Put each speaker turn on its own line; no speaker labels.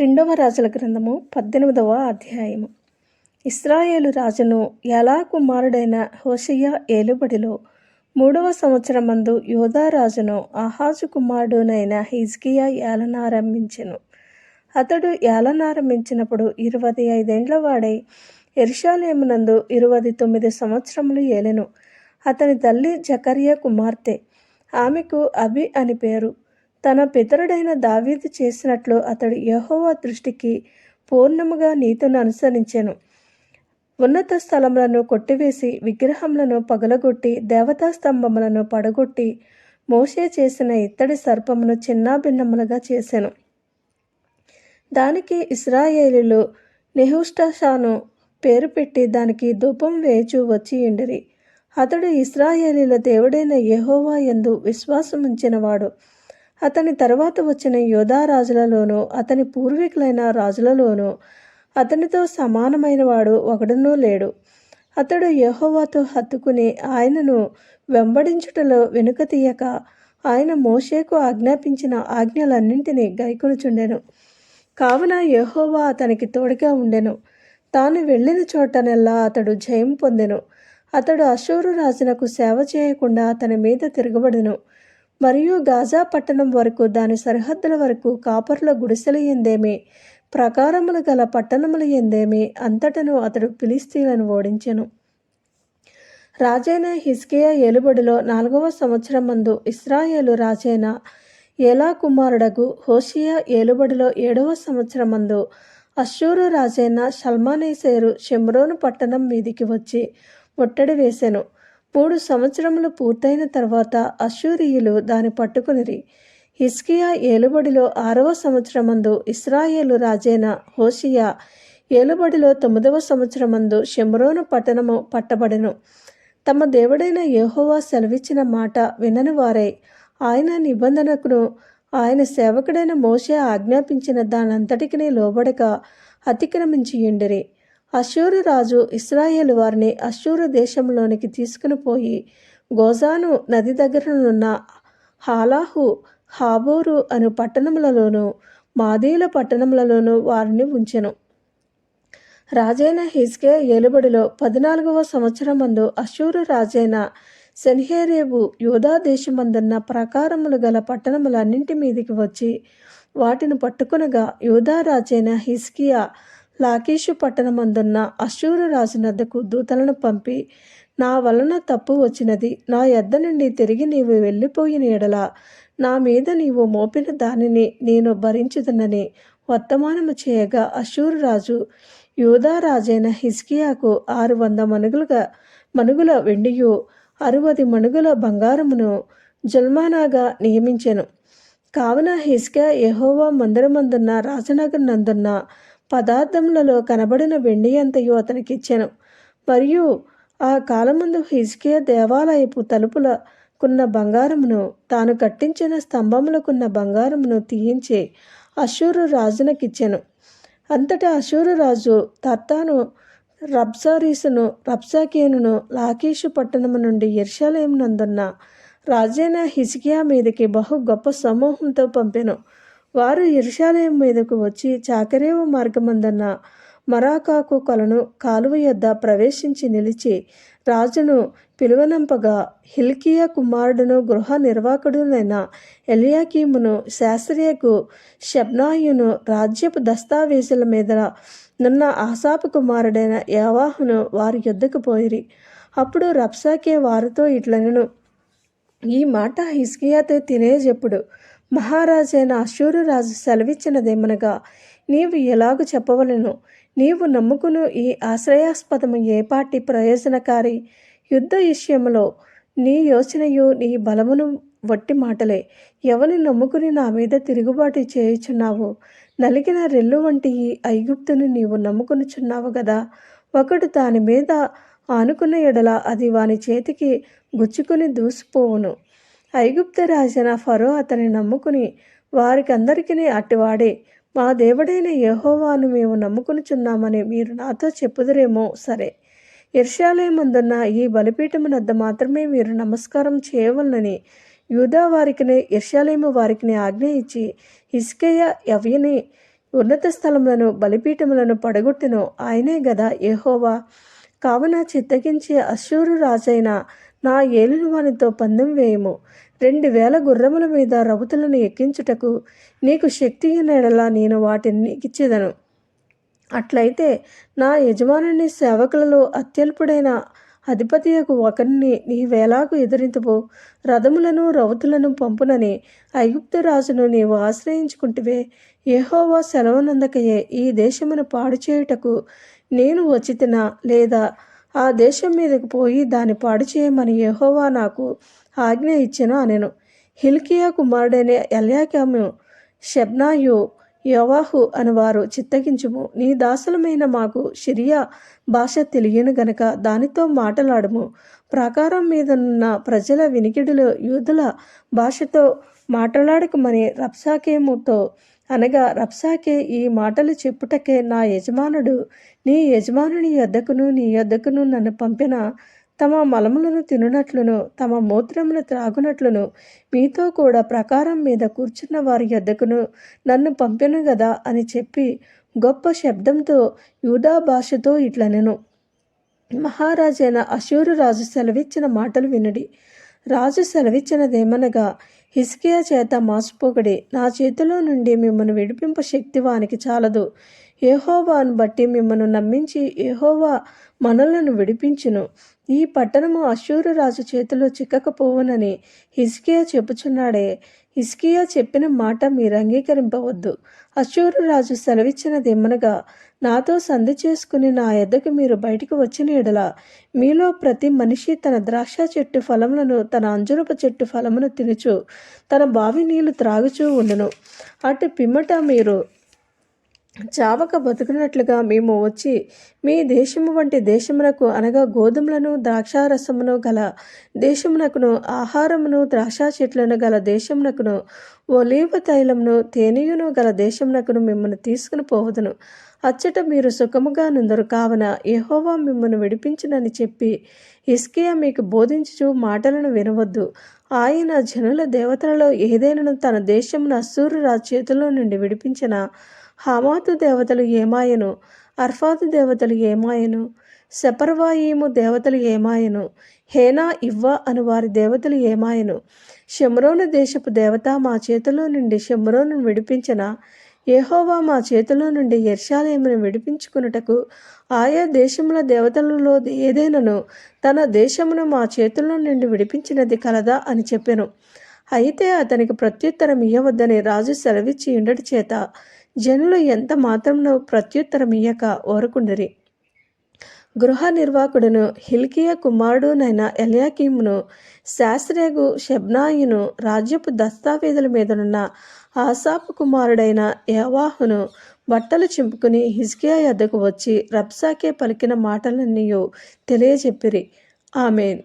రెండవ రాజుల గ్రంథము పద్దెనిమిదవ అధ్యాయము. ఇస్రాయేలు రాజును ఎలా కుమారుడైన హోషయ్య ఏలుబడిలో మూడవ సంవత్సరమందు యోధా రాజును ఆహాజు కుమారుడునైన హిజ్కియా ఏలనారంభించెను అతడు ఏలనారంభించినప్పుడు ఇరవై ఐదేండ్ల వాడై ఎరుషాలేమునందు ఇరవై తొమ్మిది సంవత్సరములు ఏలెను. అతని తల్లి జకర్య కుమార్తె ఆమెకు అభి అని పేరు. తన పితరుడైన దావీదు చేసినట్లు అతడు యహోవా దృష్టికి పూర్ణముగా నీతిని అనుసరించాను. ఉన్నత స్థలములను కొట్టివేసి విగ్రహములను పగలగొట్టి దేవతా స్తంభములను పడగొట్టి మోషే చేసిన ఇత్తడి సర్పమును చిన్నాభిన్నములుగా చేసెను. దానికి ఇస్రాయేలీలు నెహుష్టషాను పేరు పెట్టి దానికి ధూపం వేచు వచ్చి ఉండిరి అతడు ఇస్రాయేలీల దేవుడైన యెహోవా ఎందు విశ్వాసముంచినవాడు. అతని తర్వాత వచ్చిన యోధా రాజులలోనూ అతని పూర్వీకులైన రాజులలోనూ అతనితో సమానమైన వాడు ఒకడునూ లేడు. అతడు యహోవాతో హత్తుకుని ఆయనను వెంబడించుటలో వెనుక తీయక ఆయన మోషేకు ఆజ్ఞాపించిన ఆజ్ఞలన్నింటినీ గైకొనుచుండెను. కావున యహోవా అతనికి తోడుగా ఉండెను. తాను వెళ్ళిన చోటనెల్లా అతడు జయం పొందెను. అతడు అశూరు రాజునకు సేవ చేయకుండా అతని మీద తిరగబడెను. మరియు గాజా పట్టణం వరకు దాని సరిహద్దుల వరకు కాపర్ల గుడిసెల ఎందేమి. ప్రకారములు గల పట్టణములు ఎందేమి. అంతటను అతడు పిలిస్తీలను ఓడించెను. రాజైన హిస్కియా ఏలుబడిలో నాలుగవ సంవత్సరం మందు ఇస్రాయేలు రాజైన ఏలా కుమారుడగు హోషియా ఏలుబడిలో ఏడవ సంవత్సరం మందు అశ్షూరు రాజైన షల్మానేసేరు షెమ్రోను పట్టణం మీదికి వచ్చి ముట్టడి వేసెను. మూడు సంవత్సరములు పూర్తయిన తర్వాత అశూరియులు దాని పట్టుకునిరి. హిస్కియా ఏలుబడిలో ఆరవ సంవత్సరమందు ఇస్రాయేలు రాజైన హోషియా ఏలుబడిలో తొమ్మిదవ సంవత్సరమందు షెమ్రోను పట్టణము పట్టబడెను. తమ దేవుడైన యహోవా సెలవిచ్చిన మాట వినని వారై ఆయన నిబంధనకును ఆయన సేవకుడైన మోషే ఆజ్ఞాపించిన దానంతటికి లోబడక అతిక్రమించి ఉండిరి అశూరు రాజు ఇస్రాయేల్ వారిని అశూరు దేశంలోనికి తీసుకుని పోయి గోజాను నది దగ్గరనున్న హాలాహు హాబోరు అను పట్టణములలోను మాదీల పట్టణములలోనూ వారిని ఉంచెను. రాజైన హిజ్కే ఏలుబడిలో పద్నాలుగవ సంవత్సరమందు అశూరు రాజైన సెన్హేరేబు యూదా దేశమందున్న ప్రకారములు గల పట్టణములన్నింటి మీదికి వచ్చి వాటిని పట్టుకునగా యూదా రాజైన హిస్కియా లాకీషు పట్టణమందున్న అశూరు రాజునద్దకు దూతలను పంపి నా వలన తప్పు వచ్చినది నా ఎద్ద నుండి తిరిగి నీవు వెళ్ళిపోయిన ఎడల నా మీద నీవు మోపిన దానిని నేను భరించుదనని వర్తమానము చేయగా అశూరు రాజు యూదా రాజైన హిస్కియాకు ఆరు వంద మనుగులుగా మనుగుల వెండియు అరవది మనుగుల బంగారమును జల్మానాగా నియమించెను. కావున హిస్కియా యహోవా మందిరమందున్న రాజనగర్ నందున్న పదార్థములలో కనబడిన వెండి అంతయు అతనికి మరియు ఆ కాలమందు హిజ్కియా దేవాలయపు తలుపులకున్న బంగారమును తాను కట్టించిన స్తంభములకున్న బంగారమును తీయించి అశూరు రాజునకిచ్చాను. అంతటా అశూరు రాజు తర్తాను రబ్సారీసును రబ్సాకేనును లాకీషు పట్టణము నుండి ఎర్షాలయం నందున్న రాజైన హిజ్కియా మీదకి బహు గొప్ప సమూహంతో పంపెను. వారు ఇరుషాలయం మీదకు వచ్చి చాకరేవ మార్గమందన్న మరాకాకు కొలను కాలువ యొద్ద ప్రవేశించి నిలిచి రాజును పిలువనంపగా హిల్కియా కుమారుడును గృహ నిర్వాహకుడునైన ఎలియాకీమును శాస్త్రియకు షబ్నాయును రాజ్యపు దస్తావేజుల మీద నున్న ఆసాపు కుమారుడైన యావాహును వారి యుద్ధకు పోయిరి. అప్పుడు రప్సాకే వారితో ఇట్లనను ఈ మాట హిస్కియాతో తినేజెప్పుడు? మహారాజైన అశూరురాజు సెలవిచ్చినదేమనగా నీవు ఎలాగూ చెప్పవలను? నీవు నమ్ముకును ఈ ఆశ్రయాస్పదము ఏపాటి ప్రయోజనకారి? యుద్ధ విషయంలో నీ యోచనయు నీ బలమును వట్టి మాటలే. ఎవని నమ్ముకుని నా మీద తిరుగుబాటు చేయుచున్నావు? నలిగిన రెల్లు వంటి ఈ ఐగుప్తును నీవు నమ్ముకునిచున్నావు కదా ఒకడు దాని మీద ఆనుకున్న ఎడల అది వాని చేతికి గుచ్చుకుని దూసిపోవును. ఐగుప్త రాజైన ఫరో అతని నమ్ముకుని వారికందరికీ అట్టివాడే మా దేవుడైన యహోవాను మేము నమ్ముకునిచున్నామని మీరు నాతో చెప్పుదురేమో. సరే. ఇర్షాలయమందున్న ఈ బలిపీఠమునద్ద మాత్రమే మీరు నమస్కారం చేయవలనని యూదా వారికిని ఇర్షాలయము వారికిని ఆజ్ఞ ఇచ్చి యవ్యని ఉన్నత స్థలములను బలిపీఠములను పడగొట్టెను ఆయనే గదా యెహోవా. కావున చిత్తగించి అశ్షూరు రాజైన నా ఏలిన వానితో పందెం వేయము. రెండు వేల గుర్రముల మీద రౌతులను ఎక్కించుటకు నీకు శక్తి నేడలా నేను వాటిని నీకిచ్చేదను అట్లయితే నా యజమానుని సేవకులలో అత్యల్పుడైన అధిపతి యొక్క ఒకరిని నీవేలాగు ఎదిరింతువు. రథములను రౌతులను పంపునని ఐగుప్తు రాజును నీవు ఆశ్రయించుకుంటివే. ఏహోవా సెలవునందకయే ఈ దేశమును పాడు చేయుటకు నేను వచ్చితినా లేదా ఆ దేశం మీదకు పోయి దాన్ని పాడు చేయమని యహోవా నాకు ఆజ్ఞ ఇచ్చెను అనెను. హిల్కియా కుమారుడైన ఎల్యాకాము షెబ్నాయు యోవాహు అనువారు చిత్తగించుము. నీ దాసులమైన మాకు సిరియా భాష తెలియను గనక దానితో మాటలాడము. ప్రాకారం మీదనున్న ప్రజల వినికిడిలో యూదుల భాషతో మాట్లాడకమని రప్సాకేముతో అనగా రప్సాకే ఈ మాటలు చెప్పుటకే నా యజమానుడు. నీ యజమానుని యొద్దకును నీ యొద్దకును నన్ను పంపిన తమ మలములను తినునట్లును తమ మూత్రమును త్రాగునట్లును మీతో కూడా ప్రకారం మీద కూర్చున్న వారి యొద్దకును నన్ను పంపెను గదా అని చెప్పి గొప్ప శబ్దంతో యూదా భాషతో ఇట్లనెను. మహారాజైన అశూరు రాజు సెలవిచ్చిన మాటలు వినడి. రాజు సెలవిచ్చినదేమనగా హిస్కియా చేత మాసిపోగడి నా చేతిలో నుండి మిమ్మల్ని విడిపింపు శక్తి వానికి చాలదు. ఏహోవాను బట్టి మిమ్మల్ని నమ్మించి ఏహోవా మనలను విడిపించును. ఈ పట్టణము అశూరు రాజు చేతిలో చిక్కకపోవునని హిస్కియా చెప్పుచున్నాడే. హిస్కియా చెప్పిన మాట మీరు అంగీకరింపవద్దు. అశూరు రాజు సెలవిచ్చినదేమనగా నాతో సంధి చేసుకుని నా ఎద్దకు మీరు బయటికి వచ్చిన ఎడల మీలో ప్రతి మనిషి తన ద్రాక్ష చెట్టు ఫలములను తన అంజురపు చెట్టు ఫలమును తినుచు తన బావి నీళ్ళు త్రాగుచూ ఉండును. అటు పిమ్మట మీరు చావక బతుకున్నట్లుగా మేము వచ్చి మీ దేశము వంటి దేశమునకు అనగా గోధుమలను ద్రాక్షారసమును గల దేశమునకును ఆహారమును ద్రాక్ష చెట్లను గల దేశమునకును ఒలీవ తైలమును తేనెయును గల దేశమునకును మిమ్మల్ని తీసుకుని పోవదును. అచ్చట మీరు సుఖముగా నుందరు. కావున యహోవా మిమ్మల్ని విడిపించునని చెప్పి ఇస్కియా మీకు బోధించుచు మాటలను వినవద్దు. ఆయన జనుల దేవతలలో ఏదైనా తన దేశమును అసూరు రాజు చేతిలో నుండి విడిపించిన హమాతు దేవతలు ఏమాయను? అర్ఫాతు దేవతలు ఏమాయను? సెపర్వాయిము దేవతలు ఏమాయను? హేనా ఇవ్వ అను వారి దేవతలు ఏమాయను? షమ్రోను దేశపు దేవత మా చేతిలో నుండి షమ్రోను విడిపించిన? ఏహోవా మా చేతిలో నుండి ఎర్షాలేమును విడిపించుకున్నటకు ఆయా దేశముల దేవతలలో ఏదైనాను? తన దేశమును మా చేతుల్లో నుండి విడిపించినది కలదా అని చెప్పాను. అయితే అతనికి ప్రత్యుత్తరం ఇయ్యవద్దని రాజు సెలవిచ్చి ఉండటి చేత జనులు ఎంత మాత్రంలో ప్రత్యుత్తరమియ్యక ఓరకుండరి. గృహ నిర్వాహకుడును హిల్కియా కుమారుడునైన ఎల్యాకీమును శాస్త్రేగు షెబ్నాయిను రాజ్యపు దస్తావేదుల మీదనున్న ఆసాపు కుమారుడైన యవాహును బట్టలు చింపుకుని హిజ్కియా యొద్దకు వచ్చి రబ్సాకే పలికిన మాటలన్నీ తెలియజెప్పిరి ఆమెన్.